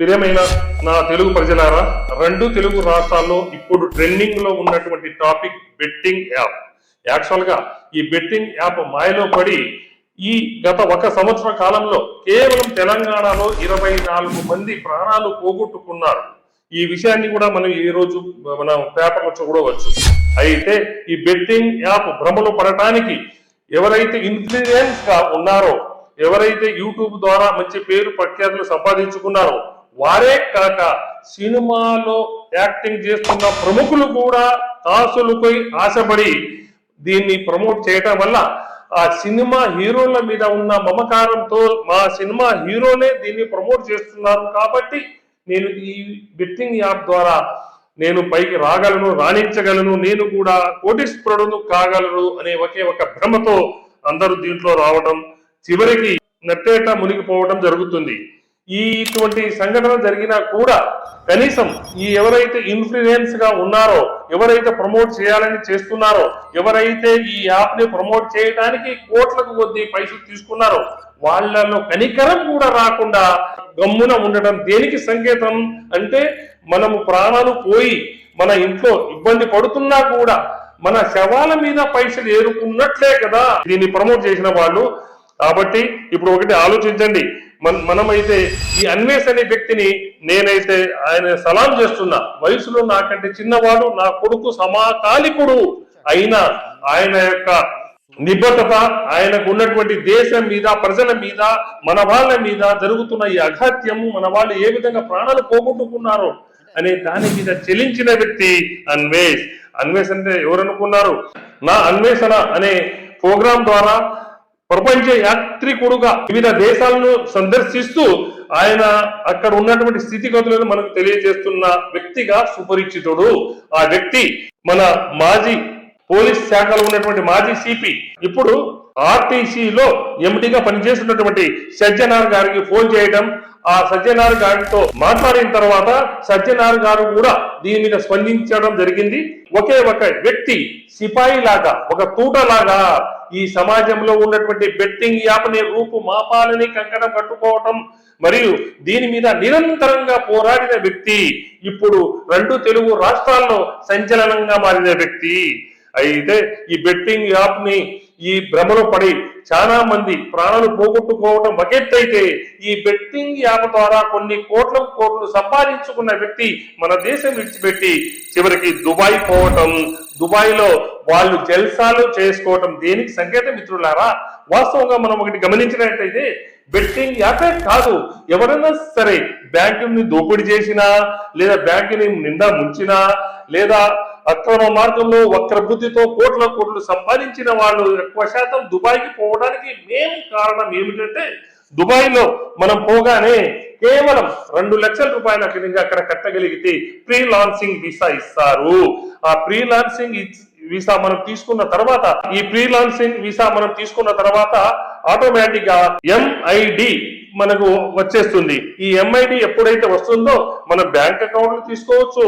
ప్రియమైన నా తెలుగు ప్రజలారా రెండు తెలుగు రాష్ట్రాల్లో ఇప్పుడు ట్రెండింగ్లో ఉన్నటువంటి టాపిక్ బెట్టింగ్ యాప్ యాక్చువల్గా ఈ బెట్టింగ్ యాప్ మాయలో పడి ఈ గత ఒక సంవత్సర కాలంలో కేవలం తెలంగాణలో ఇరవై నాలుగు మంది ప్రాణాలు పోగొట్టుకున్నారు. ఈ విషయాన్ని కూడా మనం ఈ రోజు మన పేపర్లో చూడవచ్చు. అయితే ఈ బెట్టింగ్ యాప్ భ్రమలో పడటానికి ఎవరైతే ఇన్ఫ్లుయెన్స్గా ఉన్నారో ఎవరైతే యూట్యూబ్ ద్వారా మంచి పేరు ప్రఖ్యాతులు సంపాదించుకున్నారో వారే కాక సినిమాలో యాక్టింగ్ చేస్తున్న ప్రముఖులు కూడా తాసులపై ఆశపడి దీన్ని ప్రమోట్ చేయటం వల్ల ఆ సినిమా హీరోల మీద ఉన్న మమకారంతో మా సినిమా హీరోనే దీన్ని ప్రమోట్ చేస్తున్నారు కాబట్టి నేను ఈ బెట్టింగ్ యాప్ ద్వారా నేను పైకి రాగలను రాణించగలను నేను కూడా కోటీశ్వరుడును కాగలను అనే ఒకే ఒక భ్రమతో అందరూ దీంట్లో రావడం చివరికి నట్టేట మునిగిపోవడం జరుగుతుంది. ఈ ఇటువంటి సంఘటన జరిగినా కూడా కనీసం ఈ ఎవరైతే ఇన్ఫ్లుయెన్స్గా ఉన్నారో ఎవరైతే ప్రమోట్ చేయాలని చేస్తున్నారో ఎవరైతే ఈ యాప్ని ప్రమోట్ చేయడానికి కోట్లకు కొద్ది పైసలు తీసుకున్నారో వాళ్ళలో కనికరం కూడా రాకుండా గమ్మున ఉండటం దేనికి సంకేతం అంటే మనము ప్రాణాలు పోయి మన ఇంట్లో ఇబ్బంది పడుతున్నా కూడా మన శవాల మీద పైసలు ఏరుకున్నట్లే కదా దీన్ని ప్రమోట్ చేసిన వాళ్ళు. కాబట్టి ఇప్పుడు ఒకటి ఆలోచించండి. మనమైతే ఈ అన్వేష్ అనే వ్యక్తిని నేనైతే ఆయన సలాం చేస్తున్నా. వయసులో నాకంటే చిన్నవాడు నా కొడుకు సమాకాలికుడు అయినా ఆయన యొక్క నిబద్ధత ఆయనకు ఉన్నటువంటి దేశం మీద ప్రజల మీద మన వాళ్ళ మీద జరుగుతున్న ఈ అఘాత్యం మన వాళ్ళు ఏ విధంగా ప్రాణాలు పోగొట్టుకున్నారో అనే దాని మీద చెలించిన వ్యక్తి అన్వేష్. అన్వేష్ అంటే ఎవరనుకున్నారు నా అన్వేషణ అనే ప్రోగ్రాం ద్వారా ప్రపంచ యాత్రికుడుగా వివిధ దేశాలను సందర్శిస్తూ ఆయన అక్కడ ఉన్నటువంటి స్థితిగతులను మనకు తెలియజేస్తున్న వ్యక్తిగా సుపరిచితుడు. ఆ వ్యక్తి మన మాజీ పోలీస్ శాఖలో ఉన్నటువంటి మాజీ సిపి. ఇప్పుడు ఆర్టీసీలో ఎండిగా పనిచేస్తున్నటువంటి సజ్జనార్ గారికి ఫోన్ చేయడం ఆ సజ్జనార్ గారితో మాట్లాడిన తర్వాత సజ్జనార్ గారు కూడా దీని మీద స్పందించడం జరిగింది. ఒకే ఒక వ్యక్తి సిపాయి లాగా ఒక తూట లాగా ఈ సమాజంలో ఉన్నటువంటి బెట్టింగ్ యాప్ని రూపు మాపాలని కంకణం కట్టుకోవటం మరియు దీని మీద నిరంతరంగా పోరాడిన వ్యక్తి ఇప్పుడు రెండు తెలుగు రాష్ట్రాల్లో సంచలనంగా మారిన వ్యక్తి. అయితే ఈ బెట్టింగ్ యాప్ని ఈ భ్రమలో పడి చాలా మంది ప్రాణాలు పోగొట్టుకోవటం బకెట్టయితే ఈ బెట్టింగ్ యాప్ ద్వారా కొన్ని కోట్ల కోట్లు సంపాదించుకున్న వ్యక్తి మన దేశం విడిచిపెట్టి చివరికి దుబాయ్ పోవటం. దుబాయ్లో వాళ్ళు జల్సాలు చేసుకోవటం దేనికి సంకేతం మిత్రులారా? వాస్తవంగా మనం ఒకటి గమనించినట్టయితే బెట్టింగ్ యాపే కాదు. ఎవరైనా సరే బ్యాంకుని దోపిడీ చేసినా లేదా బ్యాంకుని నిండా ముంచినా లేదా అక్రమ మార్గంలో వక్ర బుద్ధితో కోట్ల కోట్లు సంపాదించిన వాళ్ళు ఎక్కువ శాతం దుబాయ్కి పోవడానికి మేం కారణం ఏమిటంటే దుబాయ్లో మనం పోగానే కేవలం రెండు లక్షల రూపాయల కింద అక్కడ కట్టగలిగితే ప్రీ లాన్సింగ్ వీసా ఇస్తారు. ఆ ప్రీ లాన్సింగ్ వీసా మనం తీసుకున్న తర్వాత ఈ ప్రీ లాన్సింగ్ వీసా మనం తీసుకున్న తర్వాత ఆటోమేటిక్గా ఎంఐడి మనకు వచ్చేస్తుంది. ఈ ఎంఐడి ఎప్పుడైతే వస్తుందో మన బ్యాంక్ అకౌంట్లు తీసుకోవచ్చు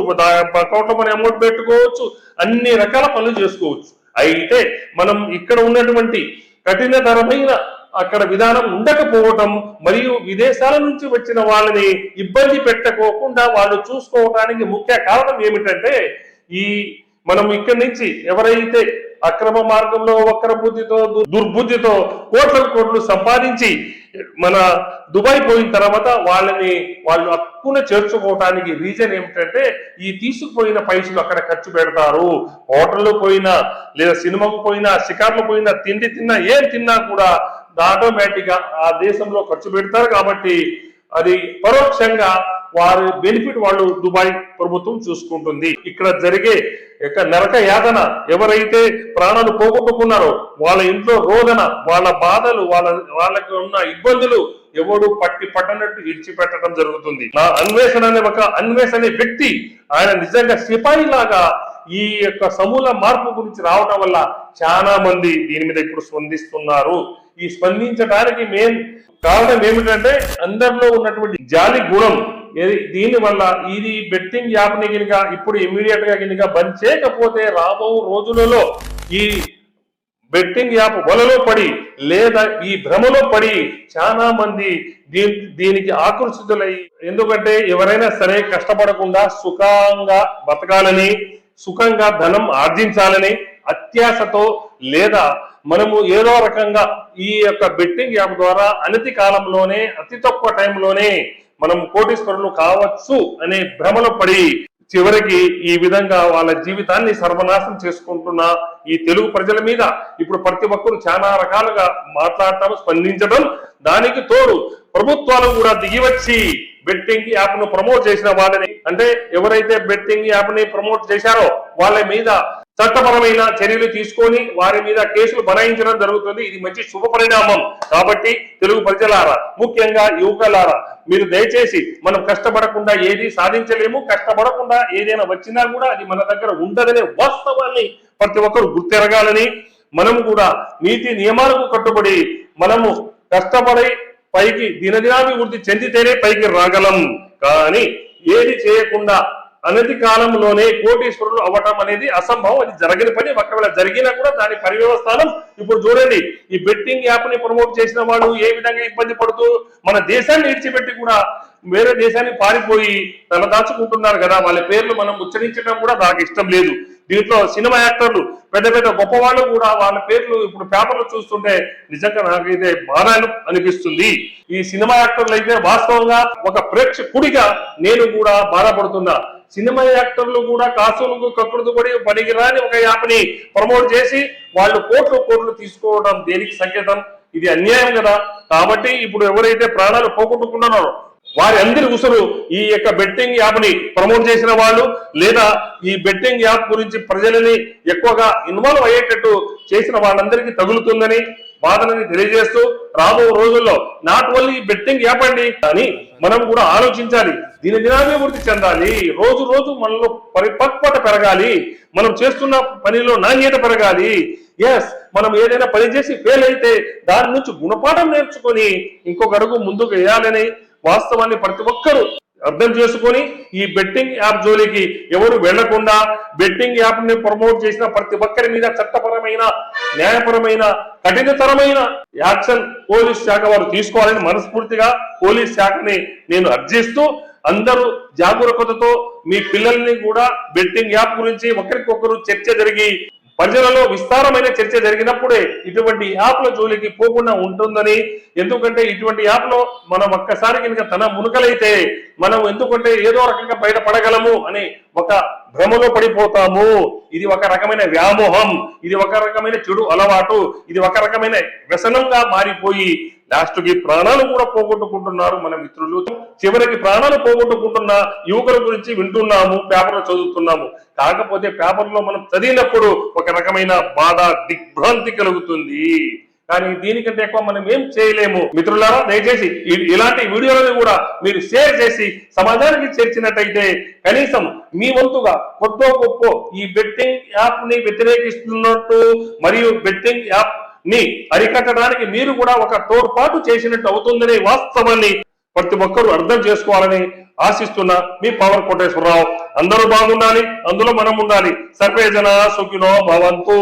అకౌంట్లో మన అమౌంట్ పెట్టుకోవచ్చు అన్ని రకాల పనులు చేసుకోవచ్చు. అయితే మనం ఇక్కడ ఉన్నటువంటి కఠినతరమైన అక్కడ విధానం ఉండకపోవటం మరియు విదేశాల నుంచి వచ్చిన వాళ్ళని ఇబ్బంది పెట్టకోకుండా వాళ్ళు చూసుకోవడానికి ముఖ్య కారణం ఏమిటంటే ఈ మనం ఇక్కడి నుంచి ఎవరైతే అక్రమ మార్గంలో వక్ర బుద్ధితో దు- దుర్బుద్ధితో కోట్ల కోట్లు సంపాదించి మన దుబాయ్ పోయిన తర్వాత వాళ్ళని వాళ్ళు అక్కున చేర్చుకోవటానికి రీజన్ ఏమిటంటే ఈ తీసుకుపోయిన పైసలు అక్కడ ఖర్చు పెడతారు. హోటల్లో పోయినా లేదా సినిమాకు పోయినా షికార్లు పోయినా తిండి తిన్నా ఏం తిన్నా కూడా ఆటోమేటిక్గా ఆ దేశంలో ఖర్చు పెడతారు కాబట్టి అది పరోక్షంగా వారి బెనిఫిట్ వాళ్ళు దుబాయ్ ప్రభుత్వం చూసుకుంటుంది. ఇక్కడ జరిగే యొక్క నరక యాతన ఎవరైతే ప్రాణాలు పోగొట్టుకున్నారో వాళ్ళ ఇంట్లో రోదన వాళ్ళ బాధలు వాళ్ళ వాళ్ళకి ఉన్న ఇబ్బందులు ఎవడు పట్టి పట్టనట్టు విడిచిపెట్టడం జరుగుతుంది. నా అన్వేషణ అనే ఒక అన్వేషణ అనే వ్యక్తి ఆయన నిజంగా సిపాయి లాగా ఈ యొక్క సమూల మార్పు గురించి రావడం వల్ల చాలా మంది దీని మీద ఇప్పుడు స్పందిస్తున్నారు. ఈ స్పందించడానికి మెయిన్ కారణం ఏమిటంటే అందరిలో ఉన్నటువంటి జాలి గుణం ఏది? దీని వల్ల ఇది బెట్టింగ్ యాప్ని ఇప్పుడు ఇమీడియట్గా కనుక బంద్ చేయకపోతే రాబో రోజులలో ఈ బెట్టింగ్ యాప్ వలలో పడి లేదా ఈ భ్రమలో పడి చాలా మంది దీని దీనికి ఆకర్షితులై ఎందుకంటే ఎవరైనా సరే కష్టపడకుండా సుఖంగా బతకాలని సుఖంగా ధనం ఆర్జించాలని అత్యాశతో లేదా మనము ఏదో రకంగా ఈ యొక్క బెట్టింగ్ యాప్ ద్వారా అనతి కాలంలోనే అతి తక్కువ టైంలోనే మనం కోటీశ్వరులు కావచ్చు అనే భ్రమలో పడి చివరికి ఈ విధంగా వాళ్ళ జీవితాన్ని సర్వనాశం చేసుకుంటున్న ఈ తెలుగు ప్రజల మీద ఇప్పుడు ప్రతి ఒక్కరు చాలా రకాలుగా మాట్లాడటం స్పందించడం దానికి తోడు ప్రభుత్వాలు కూడా దిగివచ్చి బెట్టింగ్ యాప్ను ప్రమోట్ చేసిన వాళ్ళని. అంటే ఎవరైతే బెట్టింగ్ యాప్ని ప్రమోట్ చేశారో వాళ్ళ మీద చట్టపరమైన చర్యలు తీసుకొని వారి మీద కేసులు బనాయించడం జరుగుతుంది. ఇది మంచి శుభ పరిణామం. కాబట్టి తెలుగు ప్రజలారా ముఖ్యంగా యువకులారా మీరు దయచేసి మనం కష్టపడకుండా ఏది సాధించలేము కష్టపడకుండా ఏదైనా వచ్చినా కూడా అది మన దగ్గర ఉండదనే వాస్తవాన్ని ప్రతి ఒక్కరు గుర్తెరగాలని మనము కూడా నీతి నియమాలకు కట్టుబడి మనము కష్టపడి పైకి దినదినాభివృద్ధి చెందితేనే పైకి రాగలం. కానీ ఏది చేయకుండా అనతి కాలంలోనే కోటీశ్వరులు అవ్వటం అనేది అసంభవం. అది జరగని పని. ఒకవేళ జరిగినా కూడా దాని పర్యవస్థానం ఇప్పుడు చూడండి ఈ బెట్టింగ్ యాప్ని ప్రమోట్ చేసిన వాళ్ళు ఏ విధంగా ఇబ్బంది పడుతూ మన దేశాన్ని విడిచిపెట్టి కూడా వేరే దేశానికి పారిపోయి తలదాచుకుంటున్నారు కదా. వాళ్ళ పేర్లు మనం ఉచ్చరించడం కూడా నాకు ఇష్టం లేదు. దీంట్లో సినిమా యాక్టర్లు పెద్ద పెద్ద గొప్ప వాళ్ళు కూడా వాళ్ళ పేర్లు ఇప్పుడు పేపర్లు చూస్తుంటే నిజంగా నాకైతే బాధ అనిపిస్తుంది. ఈ సినిమా యాక్టర్లు అయితే వాస్తవంగా ఒక ప్రేక్షకుడిగా నేను కూడా బాధపడుతున్నా. సినిమా యాక్టర్లు కూడా కాసులకు కక్కుడుతూ పడి పనికిరాని ఒక యాప్ని ప్రమోట్ చేసి వాళ్ళు కోట్లు కోట్లు తీసుకోవడం దేనికి సంకేతం? ఇది అన్యాయం కదా. కాబట్టి ఇప్పుడు ఎవరైతే ప్రాణాలు పోగొట్టుకుంటున్నారో వారి అందరి ఉసురు ఈ యొక్క బెట్టింగ్ యాప్ని ప్రమోట్ చేసిన వాళ్ళు లేదా ఈ బెట్టింగ్ యాప్ గురించి ప్రజలని ఎక్కువగా ఇన్వాల్వ్ అయ్యేటట్టు చేసిన వాళ్ళందరికీ తగులుతుందని బాధలని తెలియజేస్తూ రాబో రోజుల్లో నాట్ ఓన్లీ బెట్టింగ్ ఏపండి అని మనం కూడా ఆలోచించాలి. దీని దినాభివృద్ధి చెందాలి. రోజు రోజు మనలో పరిపక్వత పెరగాలి. మనం చేస్తున్న పనిలో నాణ్యత పెరగాలి. ఎస్ మనం ఏదైనా పని చేసి ఫెయిల్ అయితే దాని నుంచి గుణపాఠం నేర్చుకొని ఇంకొక అడుగు ముందుకు వేయాలని వాస్తవాన్ని ప్రతి ఒక్కరూ అర్థం చేసుకొని ఈ బెట్టింగ్ యాప్ జోలికి ఎవరు వెళ్ళకుండా బెట్టింగ్ యాప్ని ప్రమోట్ చేసిన ప్రతి ఒక్కరి మీద చట్టపరమైన న్యాయపరమైన కఠినతరమైన యాక్షన్ పోలీస్ శాఖ వారు తీసుకోవాలని మనస్ఫూర్తిగా పోలీస్ శాఖని నేను అర్జిస్తూ అందరూ జాగరూకతతో మీ పిల్లల్ని కూడా బెట్టింగ్ యాప్ గురించి ఒకరికొకరు చర్చ జరిగి ప్రజలలో విస్తారమైన చర్చ జరిగినప్పుడే ఇటువంటి యాప్ల జోలికి పోకుండా ఉంటుందని. ఎందుకంటే ఇటువంటి యాప్లో మనం ఒక్కసారి కనుక తన మునుకలైతే మనం ఎందుకంటే ఏదో రకంగా బయటపడగలము అని ఒక భ్రమలో పడిపోతాము. ఇది ఒక రకమైన వ్యామోహం ఇది ఒక రకమైన చెడు అలవాటు ఇది ఒక రకమైన వ్యసనంగా మారిపోయి లాస్ట్కి ప్రాణాలు కూడా పోగొట్టుకుంటున్నారు మన మిత్రులు. చివరికి ప్రాణాలు పోగొట్టుకుంటున్న యువకుల గురించి వింటున్నాము పేపర్లో చదువుతున్నాము. కాకపోతే పేపర్లో మనం చదివినప్పుడు ఒక రకమైన బాధ దిగ్భ్రాంతి కలుగుతుంది. కానీ దీనికంటే ఎక్కువ మనం ఏం చేయలేము. మిత్రులారా దయచేసి ఇలాంటి వీడియోలను కూడా మీరు షేర్ చేసి సమాజానికి చేర్చినట్టయితే కనీసం మీ వంతుగా కొత్త గొప్ప ఈ బెట్టింగ్ యాప్ని వ్యతిరేకిస్తున్నట్టు మరియు బెట్టింగ్ యాప్ని అరికట్టడానికి మీరు కూడా ఒక తోడ్పాటు చేసినట్టు అవుతుందనే వాస్తవాన్ని ప్రతి ఒక్కరూ అర్థం చేసుకోవాలని ఆశిస్తున్న మీ పవర్ కోటేశ్వరరావు. అందరూ బాగుండాలి అందులో మనం ఉండాలి సర్వేజన సుఖినో భవంతు.